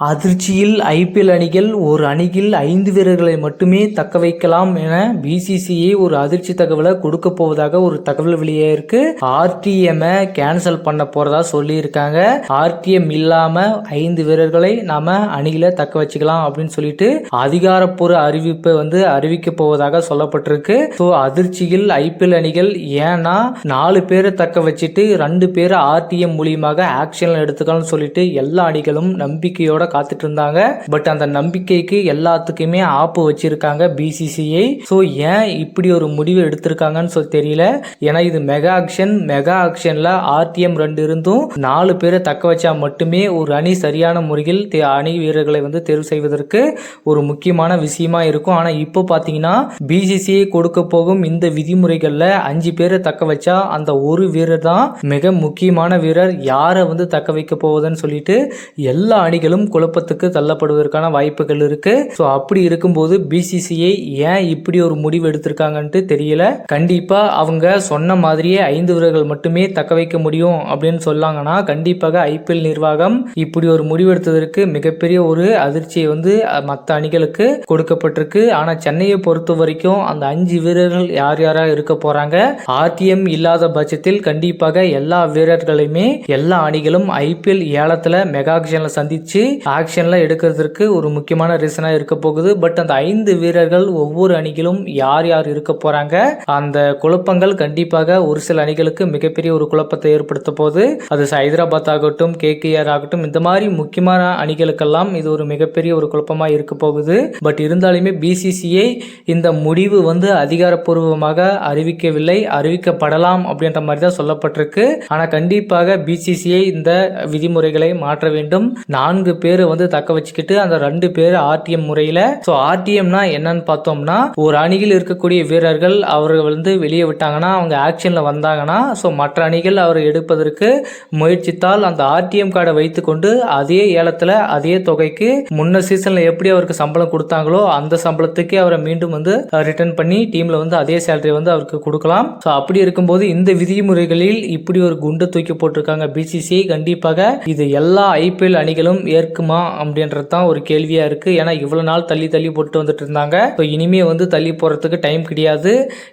அதிர்ச்சியில் ஐபிஎல் அணிகள் ஒரு அணியில் ஐந்து வீரர்களை மட்டுமே தக்க வைக்கலாம் என பிசிசிஐ ஒரு அதிர்ச்சி தகவலை கொடுக்க போவதாக ஒரு தகவல் வெளியே ஆர்டிஎம் கேன்சல் பண்ண போறதா சொல்லியிருக்காங்க. ஆர்டிஎம் இல்லாம ஐந்து வீரர்களை நாம அணியில தக்க வச்சுக்கலாம் அப்படின்னு சொல்லிட்டு அதிகாரப்பூர்வ அறிவிப்பை வந்து அறிவிக்க போவதாக சொல்லப்பட்டிருக்கு. ஸோ அதிர்ச்சியில் ஐபிஎல் அணிகள் ஏன்னா நாலு பேரை தக்க வச்சுட்டு ரெண்டு பேரை ஆர்டிஎம் மூலியமாக ஆக்ஷன் எடுத்துக்கலாம்னு சொல்லிட்டு எல்லா அணிகளும் நம்பிக்கையோட காத்துட்டு இருந்தாங்க. பட் அந்த நம்பிக்கைக்கு எல்லாத்துக்குமே ஆப்பு வச்சிருக்காங்க பிசிசிஐ ஸோ ஏன் இப்படி ஒரு முடிவு எடுத்திருக்காங்கன்னு சொல்லி தெரியல. ஏன்னா இது மெகா ஆக்ஷன் மெகா ஆக்ஷன்ல ஆர்டிஎம் ரெண்டு இருந்தும் நாலு பேரை தக்க வச்சா மட்டுமே ஒரு அணி சரியான முறையில் தே- அணி வீரர்களை வந்து தேர்வு செய்வதற்கு ஒரு முக்கியமான விஷயமா இருக்கும். ஆனால் இப்போ பார்த்தீங்கன்னா பிசிசிஐ கொடுக்க போகும் இந்த விதிமுறைகளில் அஞ்சு பேரை தக்க வச்சா அந்த ஒரு வீரர் தான் மிக முக்கியமான வீரர். யாரை வந்து தக்க வைக்க போவதுன்னு சொல்லிட்டு எல்லா அணிகளும் குழப்பத்துக்கு தள்ளப்படுவதற்கான வாய்ப்புகள் இருக்கு. ஸோ அப்படி இருக்கும்போது பிசிசிஐ ஏன் இப்படி ஒரு முடிவு எடுத்திருக்காங்கன்ட்டு தெரியல. கண்டிப்பா அவங்க சொன்ன மாதிரியே ஐந்து வீரர்கள் மட்டுமே தக்க வைக்க முடியும் அப்படின்னு சொல்லாங்கன்னா கண்டிப்பாக ஐபிஎல் நிர்வாகம் இப்படி ஒரு முடிவு எடுத்ததற்கு மிகப்பெரிய ஒரு அதிர்ச்சியை வந்து மற்ற அணிகளுக்கு கொடுக்கப்பட்டிருக்கு. ஆனா சென்னையை பொறுத்த வரைக்கும் அந்த அஞ்சு வீரர்கள் யார் யாரா இருக்க போறாங்க? ஆர்டிஎம் இல்லாத பட்சத்தில் கண்டிப்பாக எல்லா வீரர்களையுமே எல்லா அணிகளும் ஐபிஎல் ஏலத்துல மெகா ஆக்ஷன்ல சந்திச்சு ஆக்ஷன்லாம் எடுக்கிறதுக்கு ஒரு முக்கியமான ரீசனாக இருக்க போகுது. பட் அந்த ஐந்து வீரர்கள் ஒவ்வொரு அணிகளும் யார் யார் இருக்க போறாங்க? அந்த குழப்பங்கள் கண்டிப்பாக ஒரு சில அணிகளுக்கு மிகப்பெரிய ஒரு குழப்பத்தை ஏற்படுத்த போது அது ஹைதராபாத் ஆகட்டும் கேகேஆர் ஆகட்டும் இந்த மாதிரி முக்கியமான அணிகளுக்கெல்லாம் இது ஒரு மிகப்பெரிய ஒரு குழப்பமாக இருக்க போகுது. பட் இருந்தாலுமே பிசிசிஐ இந்த முடிவு வந்து அதிகாரப்பூர்வமாக அறிவிக்கவில்லை அறிவிக்கப்படலாம் அப்படின்ற மாதிரி தான் சொல்லப்பட்டிருக்கு. ஆனால் கண்டிப்பாக பிசிசிஐ இந்த விதிமுறைகளை மாற்ற வேண்டும். நான்கு பேர் பேரை வந்து தக்க வச்சுக்கிட்டு அந்த ரெண்டு பேர் ஆர்டிஎம் முறையில ஸோ ஆர்டிஎம்னா என்னன்னு பார்த்தோம்னா ஒரு அணியில் இருக்கக்கூடிய வீரர்கள் அவர்கள் வந்து வெளியே விட்டாங்கன்னா அவங்க ஆக்ஷன்ல வந்தாங்கன்னா ஸோ மற்ற அணிகள் அவரை எடுப்பதற்கு முயற்சித்தால் அந்த ஆர்டிஎம் கார்டை வைத்துக்கொண்டு அதே ஏலத்துல அதே தொகைக்கு முன்ன சீசன்ல எப்படி அவருக்கு சம்பளம் கொடுத்தாங்களோ அந்த சம்பளத்துக்கே அவரை மீண்டும் வந்து ரிட்டர்ன் பண்ணி டீம்ல வந்து அதே சேலரி வந்து அவருக்கு கொடுக்கலாம். ஸோ அப்படி இருக்கும்போது இந்த விதிமுறைகளில் இப்படி ஒரு குண்டு தூக்கி போட்டிருக்காங்க பிசிசிஐ கண்டிப்பாக இது எல்லா ஐபிஎல் அணிகளும் இருக்குமா அப்படின்றது தான் ஒரு கேள்வியாக இருக்குது ஏன்னா இவ்வளோ நாள் தள்ளி தள்ளி போட்டு வந்துட்டு இருந்தாங்க. ஸோ இனிமே வந்து தள்ளி போகிறதுக்கு டைம் கிடையாது.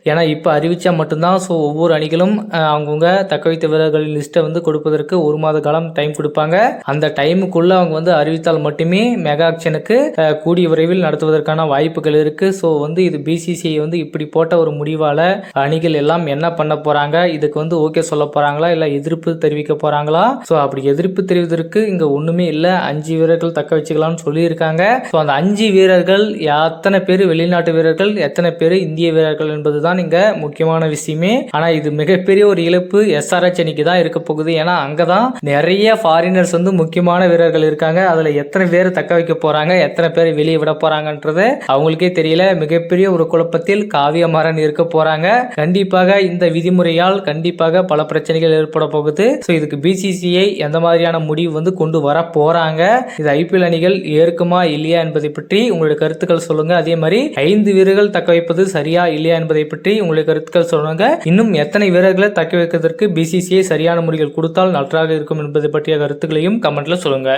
ஏன்னா இப்போ அறிவித்தா மட்டும்தான். ஸோ ஒவ்வொரு அணிகளும் அவங்கவுங்க தக்க வைத்த வீரர்களின் லிஸ்ட்டை வந்து கொடுப்பதற்கு ஒரு மாத காலம் டைம் கொடுப்பாங்க. அந்த டைமுக்குள்ளே அவங்க வந்து அறிவித்தால் மட்டுமே மெகா ஆக்ஷனுக்கு கூடிய விரைவில் நடத்துவதற்கான வாய்ப்புகள் இருக்குது ஸோ வந்து இது பிசிசிஐ வந்து இப்படி போட்ட ஒரு முடிவால் அணிகள் எல்லாம் என்ன பண்ண போகிறாங்க இதுக்கு வந்து ஓகே சொல்ல போகிறாங்களா இல்லை எதிர்ப்பு தெரிவிக்க போகிறாங்களா ஸோ அப்படி எதிர்ப்பு தெரிவிப்பதற்கு இங்கே ஒன்றுமே இல்லை. அஞ்சு வீரர்கள் தக்க வச்சுக்கலாம்னு சொல்லியிருக்காங்க. ஸோ அந்த அஞ்சு வீரர்கள் எத்தனை பேர் வெளிநாட்டு வீரர்கள் எத்தனை பேர் இந்திய வீரர்கள் என்பது தான் இங்கே முக்கியமான விஷயமே. ஆனால் இது மிகப்பெரிய ஒரு இழப்பு. எஸ்ஆர்எச் அணிக்கு தான் இருக்க போகுது. ஏன்னா அங்கதான் நிறைய ஃபாரினர்ஸ் வந்து முக்கியமான வீரர்கள் இருக்காங்க. அதில் எத்தனை பேர் தக்க வைக்க போகிறாங்க எத்தனை பேர் வெளியே விட போகிறாங்கன்றது அவங்களுக்கே தெரியல. மிகப்பெரிய ஒரு குழப்பத்தில் காவியமாறன் இருக்க போகிறாங்க கண்டிப்பாக இந்த விதிமுறையால் கண்டிப்பாக பல பிரச்சனைகள் ஏற்பட போகுது. ஸோ இதுக்கு பிசிசிஐ எந்த மாதிரியான முடிவு வந்து கொண்டு வர போகிறாங்க இது ஐபிஎல் அணிகள் ஏற்குமா இல்லையா என்பதை பற்றி உங்களுடைய கருத்துக்கள் சொல்லுங்க. அதே மாதிரி ஐந்து வீரர்கள் தக்க வைப்பது சரியா இல்லையா என்பதை பற்றி உங்களுடைய கருத்துக்கள் சொல்லுங்க. இன்னும் எத்தனை வீரர்களை தக்க வைப்பதற்கு பிசிசிஐ சரியான முறைகள் கொடுத்தால் நன்றாக இருக்கும் என்பதை பற்றிய கருத்துக்களையும் கமெண்ட்ல சொல்லுங்க.